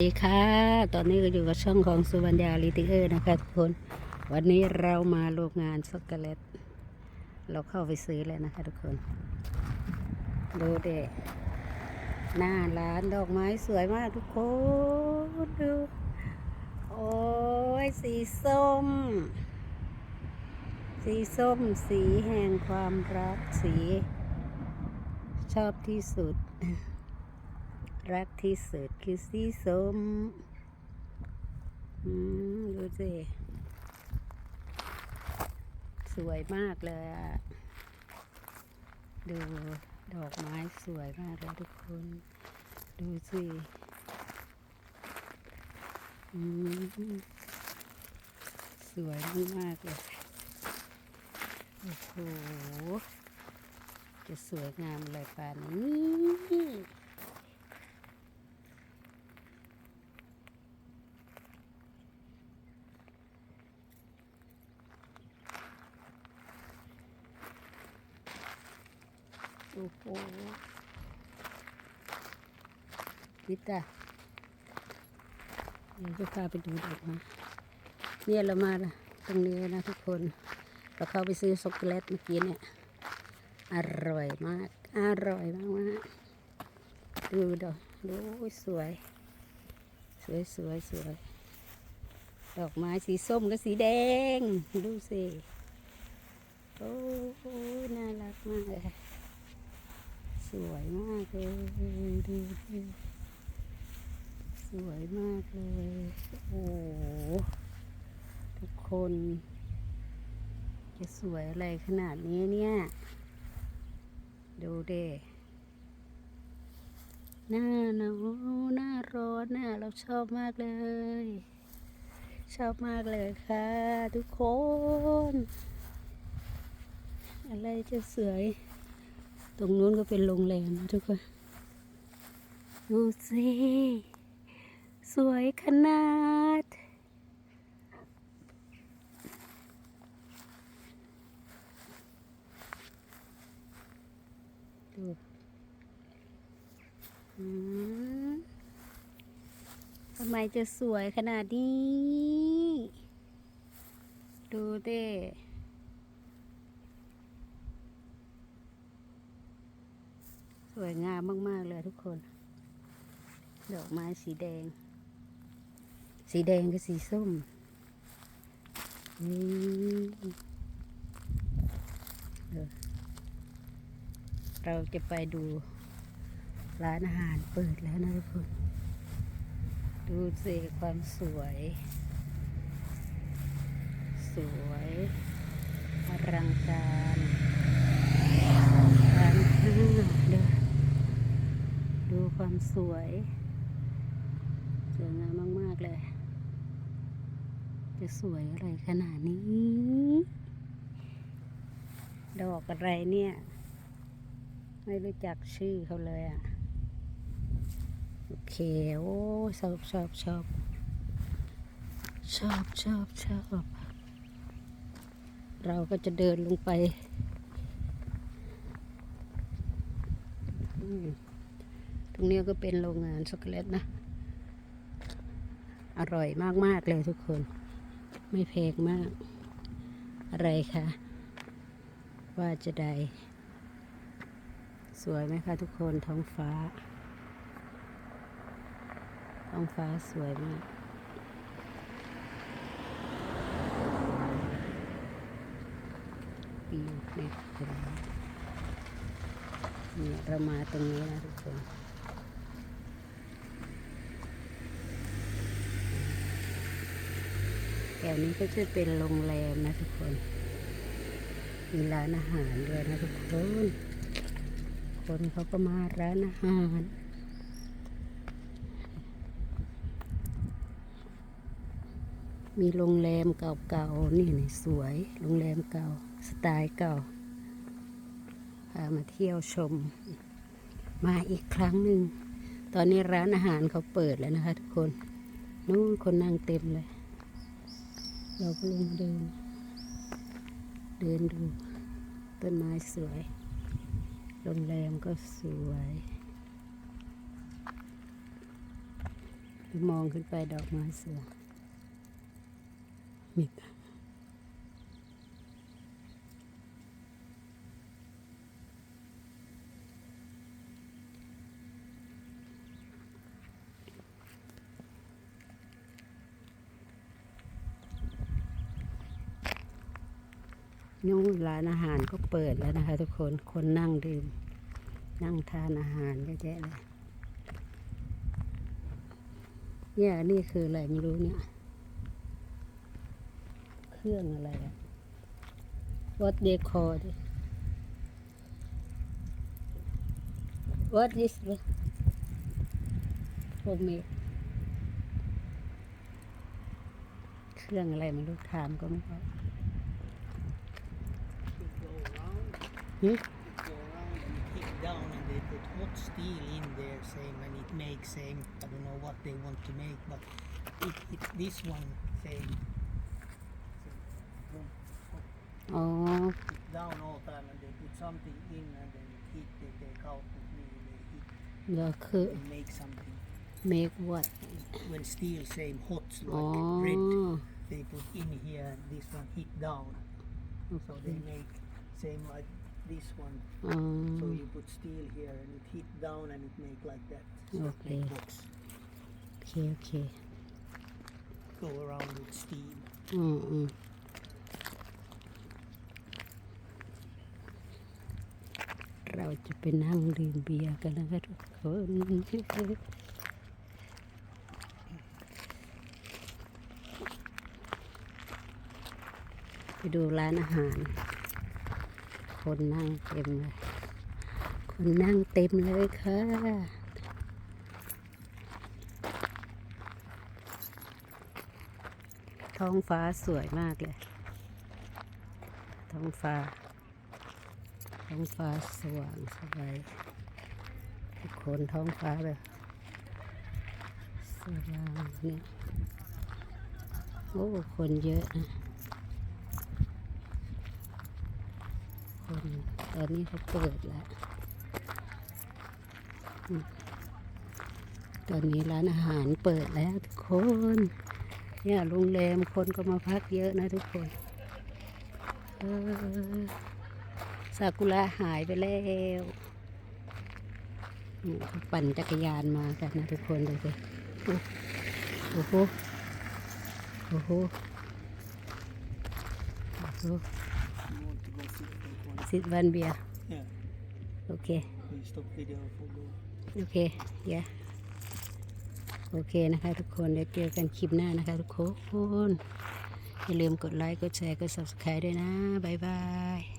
สวัสดีค่ะ ตอนนี้ก็อยู่กับช่องของสุวรรณยาลิติเออร์นะคะทุกคน วันนี้เรามาโรงงานช็อกโกแลต เราเข้าไปซื้อแล้วนะคะทุกคน ดูเด็หน้าร้านดอกไม้สวยมากทุกคนดู โอ้ยสีส้ม สีส้มสีแห่งความรักสี ชอบที่สุด รักที่สุดคือสีส้มอืมดูสิสวยมากเลยอะดูดอกไม้สวยมากเลยทุกคน ดูสิสวยมากเลยโอ้โหจะสวยงามอะไรป่านนี้ โอ้โหนิตาเดี๋ยวจะพาไปดูดอกไมาเนี่ยเรามาตรงนี้นะทุกคน เราเข้าไปซื้อช็อกโกแลตเมื่อกี้เนี่ย อร่อยมาก อร่อยมากมากดูดอกดูสวย สวยสวยสวยดอกไม้สีส้มกับสีแดง ดูสิ โอ้โหน่ารักมากเลย สวยมากเลยดูดิสวยมากเลย โอ้ทุกคน จะสวยอะไรขนาดนี้เนี่ย ดูเด้หน้าหนาวหน้าร้อนน่ะเราชอบมากเลย ชอบมากเลยค่ะ ทุกคน อะไรจะสวย ตรงนู้นก็เป็นโรงแรมนะทุกคน ดูสิ สวยขนาด ดูทำไมจะสวยขนาดนี้ ดูเด้ วยงามมาก ๆ เลยทุกคน ดอกไม้สีแดง สีแดงกับสีส้มนี่เราจะไปดูร้านอาหารเปิดแล้วนะทุกคน ดูสิความสวย สวยอลังการานค้าเด้อดู ความสวยสวยงามมาก ๆ เลย จะสวยอะไรขนาดนี้ ดอกอะไรเนี่ย ไม่รู้จักชื่อเขาเลยอะ โอเค โอ้ชอบชอบชอบชอบชอบชอบเราก็จะเดินลงไป อืม รงนี้ก็เป็นโรงงานช็อกโกแลตนะ อร่อยมาก ๆ เลยทุกคน ไม่แพงมาก อะไรคะว่าจะได้ สวยไหมคะทุกคนท้องฟ้า ท้องฟ้าสวยมากวิวเนี่ยเห็นไหมเนี่ยเรามาตรงนี้นะทุกคน แถ วนี้ก็จะเป็นโรงแรมนะทุกคน มีร้านอาหารด้วยนะทุกคน คนเขาก็มาร้านอาหารมีโรงแรมเก่าๆ นี่นี่สวย โรงแรมเก่า สไตล์เก่า พามาเที่ยวชม มาอีกครั้งหนึ่ง ตอนนี้ร้านอาหารเขาเปิดแล้วนะคะทุกคน นู่นคนนั่งเต็มเลย เราก็ลงเดิน เดินดู ต้นไม้สวยโรงแรมก็สวยมองขึ้นไปดอกไม้สวยนี่ นู่นร้านอาหารก็เปิดแล้วนะคะ ทุกคน คนนั่งดื่ม นั่งทานอาหารเยอะแยะเลยเนี่ยนี่คืออะไรไม่รู้เนี่ย เครื่องอะไรอะ What they call it What is this For me. เครื่องอะไรไม่รู้ถามก็ไม่รู้ Hmm? go around and kick down and they put hot steel in there same and it makes same I don't know what they want to make but it, it this one same boom, อ๋อ kick down all time and they put something in and then it heat they take out with me they heat แล้วคือ they make something make what when steel same hot อ๋อ like red they put in here this one heat down so they make same like this one อ๋อ So you put steel here and it heat down and it make like that. So Okay. like box โอเคโอเค go around with steam. อืมอืมเราจะไปนั่งดื่มเบียร์กันนะคะทุกคนไปดูร้านอาหาร คนนั่งเต็มเลย คนนั่งเต็มเลยค่ะท้องฟ้าสวยมากเลย ท้องฟ้า ท้องฟ้าสว่างสบายทุกคนท้องฟ้าแบบสว่างเนี่ยโอ้ คนเยอะนะ คนตอนนี้เขาเปิดแล้ว ตอนนี้ร้านอาหารเปิดแล้วทุกคน เนี่ยโรงแรมคนก็มาพักเยอะนะทุกคนซากุระหายไปแล้วเขาปั่นจักรยานมากันนะทุกคนดูสิโอ้โห โอ้โหโอ้โห You want to go sit take one? สิบวันเบียร์ Yeah. โอเค We stop video for go. โอเคเดี๋ยวโอเคนะคะทุกคนเดี๋ยวเจอกันคลิปหน้านะคะทุกคน อย่าลืมกดไลค์ กดแชร์ กด subscribe ด้วยนะ บ๊ายบาย